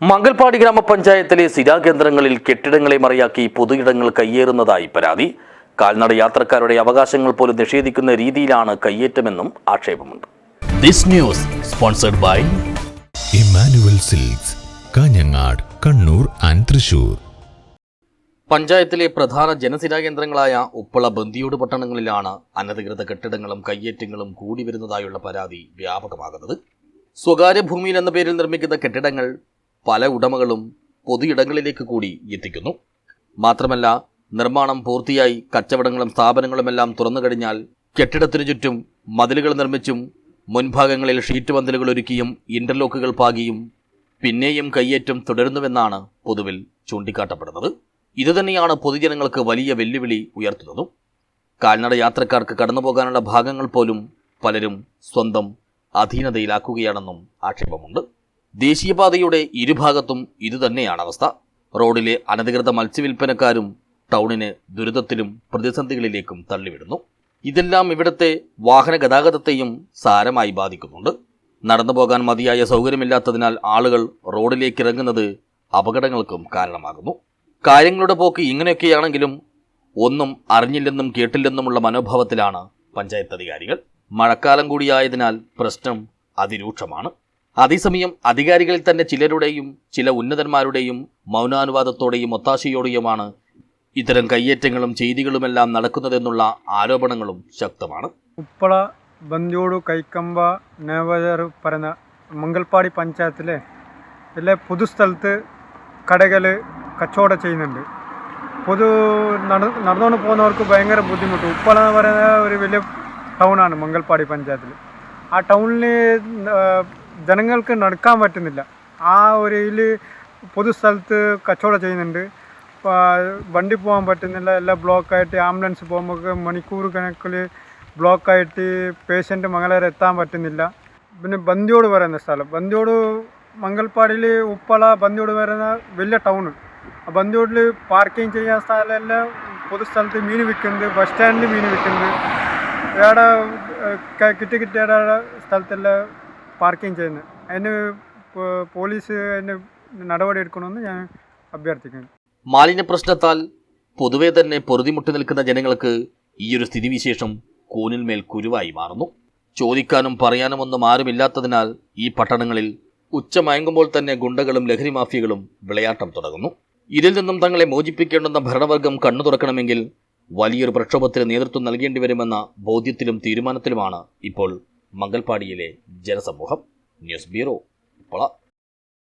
മംഗൽപാടി ഗ്രാമപഞ്ചായത്തിലെ സ്ഥിരാകേന്ദ്രങ്ങളിൽ കെട്ടിടങ്ങളെ മറിയാക്കി പൊതുയിടങ്ങൾ കയ്യേറുന്നതായി പരാതി. കാൽനട യാത്രക്കാരുടെ അവകാശങ്ങൾ പോലും നിഷേധിക്കുന്ന രീതിയിലാണ് കയ്യേറ്റമെന്നും ആക്ഷേപമുണ്ട്. This news sponsored by Emmanuel Silks Kanhangad Kannur and Thrissur. പഞ്ചായത്തിലെ പ്രധാന ജനസിരാകേന്ദ്രങ്ങളായ ഉപ്പള ബന്ദിയോട് പട്ടണങ്ങളിലാണ് അനധികൃത കെട്ടിടങ്ങളും കയ്യേറ്റങ്ങളും കൂടി വരുന്നതായുള്ള പരാതി വ്യാപകമാകുന്നത്. സ്വകാര്യ ഭൂമിയിൽ എന്ന പേരിൽ നിർമ്മിക്കുന്ന കെട്ടിടങ്ങൾ പല ഉടമകളും പൊതുയിടങ്ങളിലേക്ക് കൂടി എത്തിക്കുന്നു. മാത്രമല്ല നിർമ്മാണം പൂർത്തിയായി കച്ചവടങ്ങളും സ്ഥാപനങ്ങളുമെല്ലാം തുറന്നു കഴിഞ്ഞാൽ കെട്ടിടത്തിനു ചുറ്റും മതിലുകൾ നിർമ്മിച്ചും മുൻഭാഗങ്ങളിൽ ഷീറ്റ് മതിലുകൾ ഒരുക്കിയും ഇന്റർലോക്കുകൾ പാകിയും പിന്നെയും കയ്യേറ്റം തുടരുന്നുവെന്നാണ് പൊതുവിൽ ചൂണ്ടിക്കാട്ടപ്പെടുന്നത്. ഇതുതന്നെയാണ് പൊതുജനങ്ങൾക്ക് വലിയ വെല്ലുവിളി ഉയർത്തുന്നതും. കാൽനട യാത്രക്കാർക്ക് കടന്നുപോകാനുള്ള ഭാഗങ്ങൾ പോലും പലരും സ്വന്തം അധീനതയിലാക്കുകയാണെന്നും ആക്ഷേപമുണ്ട്. ദേശീയപാതയുടെ ഇരുഭാഗത്തും ഇതുതന്നെയാണ് അവസ്ഥ. റോഡിലെ അനധികൃത മത്സ്യവില്പനക്കാരും ടൗണിന് ദുരിതത്തിലും പ്രതിസന്ധികളിലേക്കും തള്ളിവിടുന്നു. ഇതെല്ലാം ഇവിടുത്തെ വാഹന ഗതാഗതത്തെയും സാരമായി ബാധിക്കുന്നുണ്ട്. നടന്നു പോകാൻ മതിയായ സൗകര്യമില്ലാത്തതിനാൽ ആളുകൾ റോഡിലേക്ക് ഇറങ്ങുന്നത് അപകടങ്ങൾക്കും കാരണമാകുന്നു. കാര്യങ്ങളുടെ പോക്ക് ഇങ്ങനെയൊക്കെയാണെങ്കിലും ഒന്നും അറിഞ്ഞില്ലെന്നും കേട്ടില്ലെന്നുമുള്ള മനോഭാവത്തിലാണ് പഞ്ചായത്ത് അധികാരികൾ. മഴക്കാലം കൂടിയായതിനാൽ പ്രശ്നം അതിരൂക്ഷമാണ്. അതേസമയം അധികാരികളിൽ തന്നെ ചിലരുടെയും ചില ഉന്നതന്മാരുടെയും മൗനാനുവാദത്തോടെയും ഒത്താശയോടെയുമാണ് ഇത്തരം കയ്യേറ്റങ്ങളും ചെയ്തികളുമെല്ലാം നടക്കുന്നതെന്നുള്ള ആരോപണങ്ങളും ശക്തമാണ്. ഉപ്പള ബന്ദിയോട് കൈക്കമ്പ നേവജർ പറയുന്ന മംഗൽപാടി പഞ്ചായത്തിലെ എല്ലാ പൊതുസ്ഥലത്ത് കടകൾ കച്ചവടം ചെയ്യുന്നുണ്ട്. പൊതു നട നടന്നുകൊണ്ട് പോകുന്നവർക്ക് ഭയങ്കര ബുദ്ധിമുട്ട്. ഉപ്പള എന്ന് പറയുന്ന ഒരു വലിയ ടൗണാണ് മംഗൽപാടി പഞ്ചായത്തിൽ ആ ടൗണിൽ ജനങ്ങൾക്ക് നടക്കാൻ പറ്റുന്നില്ല. ആ ഒരു ഇതിൽ പൊതുസ്ഥലത്ത് കച്ചവടം ചെയ്യുന്നുണ്ട്. വണ്ടി പോകാൻ പറ്റുന്നില്ല. എല്ലാം ബ്ലോക്കായിട്ട് ആംബുലൻസ് പോകുമ്പോൾ മണിക്കൂർ കണക്കിൽ ബ്ലോക്കായിട്ട് പേഷ്യന്റ് മംഗളേരെ എത്താൻ പറ്റുന്നില്ല. പിന്നെ ബന്ദിയോട് പറയുന്ന സ്ഥലം. ബന്ദിയോട് മംഗൽപ്പാടിയിൽ ഉപ്പള ബന്ദിയോട് വരുന്ന വലിയ ടൗൺ ആ ബന്ദിയോടിൽ പാർക്കിംഗ് ചെയ്യാൻ സ്ഥലമെല്ലാം പൊതുസ്ഥലത്ത് മീൻ വിൽക്കുന്നത് ബസ് സ്റ്റാൻഡിൽ മീൻ വിൽക്കുന്നത് ഇവിടെ കിട്ടി കിട്ടിയ സ്ഥലത്തെല്ലാം പാർക്കിംഗ് ചെയ്യുന്നത്. അതിന് പോലീസ് അതിന് നടപടി എടുക്കണമെന്ന് ഞാൻ അഭ്യർത്ഥിക്കുന്നു. മാലിന്യ പ്രശ്നത്താൽ പൊതുവെ തന്നെ പൊറുതിമുട്ടി നിൽക്കുന്ന ജനങ്ങൾക്ക് ഈയൊരു സ്ഥിതിവിശേഷം കൂനിന്മേൽ കുരുവായി മാറുന്നു. ചോദിക്കാനും പറയാനും ഒന്നും ആരുമില്ലാത്തതിനാൽ ഈ പട്ടണങ്ങളിൽ ഉച്ച മയങ്ങുമ്പോൾ തന്നെ ഗുണ്ടകളും ലഹരി മാഫിയകളും വിളയാട്ടം തുടങ്ങുന്നു. ഇതിൽ നിന്നും തങ്ങളെ മോചിപ്പിക്കേണ്ടുന്ന ഭരണവർഗം കണ്ണു തുറക്കണമെങ്കിൽ വലിയൊരു പ്രക്ഷോഭത്തിന് നേതൃത്വം നൽകേണ്ടി വരുമെന്ന ബോധ്യത്തിലും തീരുമാനത്തിലുമാണ് ഇപ്പോൾ മംഗൽപാടിയിലെ ജനസമൂഹം ന്യൂസ് ബ്യൂറോ ഉപ്പള